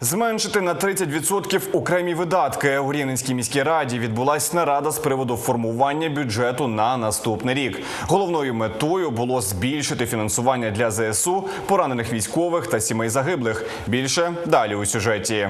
Зменшити на 30% окремі видатки у Рівненській міській раді відбулася нарада з приводу формування бюджету на наступний рік. Головною метою було збільшити фінансування для ЗСУ, поранених військових та сімей загиблих. Більше далі у сюжеті.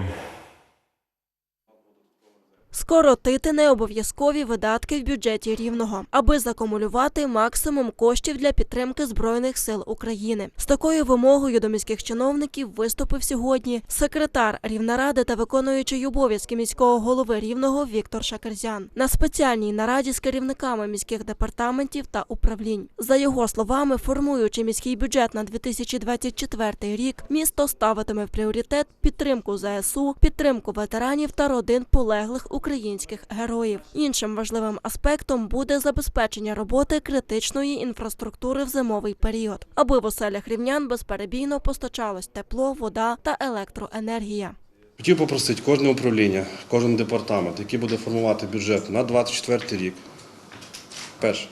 Скоротити необов'язкові видатки в бюджеті рівного, аби закумулювати максимум коштів для підтримки збройних сил України. З такою вимогою до міських чиновників виступив сьогодні секретар Рівнаради та виконуючий обов'язки міського голови рівного Віктор Шакерзян на спеціальній нараді з керівниками міських департаментів та управлінь. За його словами, формуючи міський бюджет на 2024 рік, місто ставитиме в пріоритет підтримку ЗСУ, підтримку ветеранів та родин полеглих українських героїв. Іншим важливим аспектом буде забезпечення роботи критичної інфраструктури в зимовий період, аби в оселях рівнян безперебійно постачалось тепло, вода та електроенергія. Хотів попросити кожне управління, кожен департамент, який буде формувати бюджет на 24 рік. Перше,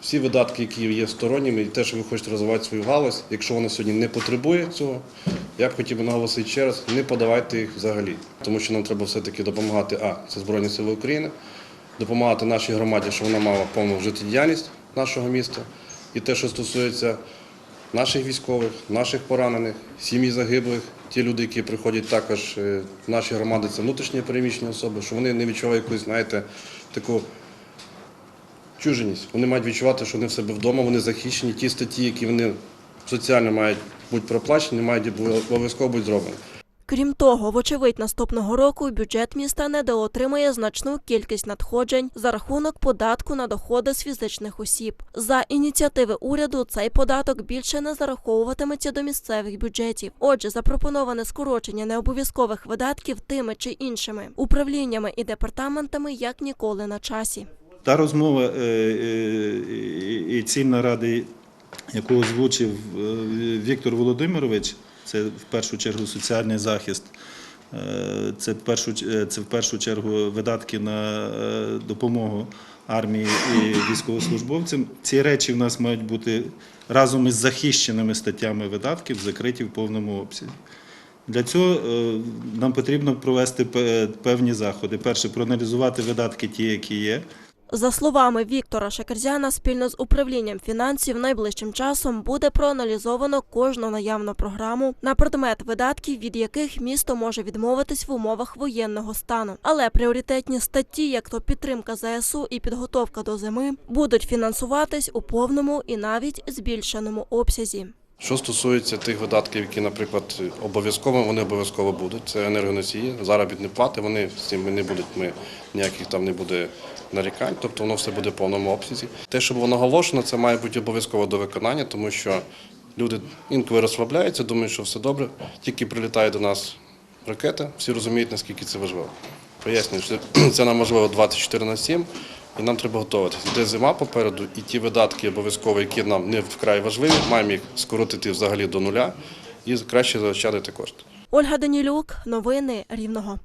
всі видатки, які є сторонніми, і те, що ви хочете розвивати свою галузь, якщо вона сьогодні не потребує цього, я б хотів би наголосити ще раз, не подавайте їх взагалі. Тому що нам треба все-таки допомагати, а, це Збройні Сили України, допомагати нашій громаді, щоб вона мала повну життєдіяльність нашого міста. І те, що стосується наших військових, наших поранених, сім'ї загиблих, ті люди, які приходять також е, наші громади, це внутрішні переміщені особи, що вони не відчувають якусь, знаєте, таку чуженість. Вони мають відчувати, що вони в себе вдома, вони захищені. Ті статті, які вони соціально мають бути проплачені, мають обов'язково бути зроблені. Крім того, вочевидь, наступного року бюджет міста недоотримає значну кількість надходжень за рахунок податку на доходи з фізичних осіб. За ініціативи уряду цей податок більше не зараховуватиметься до місцевих бюджетів. Отже, запропоноване скорочення необов'язкових видатків тими чи іншими управліннями і департаментами як ніколи на часі. Та розмова е, е, і- і ціль наради, яку озвучив е, Віктор Володимирович, це в першу чергу соціальний захист, е, це в першу, е, це в першу чергу видатки на допомогу армії і військовослужбовцям. Ці речі в нас мають бути разом із захищеними статтями видатків закриті в повному обсязі. Для цього нам потрібно провести певні заходи. Перше, проаналізувати видатки ті, які є. За словами Віктора Шакерзяна, спільно з управлінням фінансів найближчим часом буде проаналізовано кожну наявну програму на предмет видатків, від яких місто може відмовитись в умовах воєнного стану. Але пріоритетні статті, як то підтримка ЗСУ і підготовка до зими, будуть фінансуватись у повному і навіть збільшеному обсязі. Що стосується тих видатків, які, наприклад, обов'язково, вони обов'язково будуть. Це енергоносії, заробітні плати, вони з цим не будуть, ми ніяких там не буде нарікань, тобто воно все буде в повному обсязі. Те, що було наголошено, це має бути обов'язково до виконання, тому що люди інколи розслабляються, думають, що все добре. Тільки прилітає до нас ракета, всі розуміють, наскільки це важливо. Пояснюю, що це нам важливо 24 на 7, і нам треба готуватися. Де зима попереду, і ті видатки обов'язково, які нам не вкрай важливі, маємо їх скоротити взагалі до нуля і краще заощадити кошти. Ольга Данілюк, новини Рівного.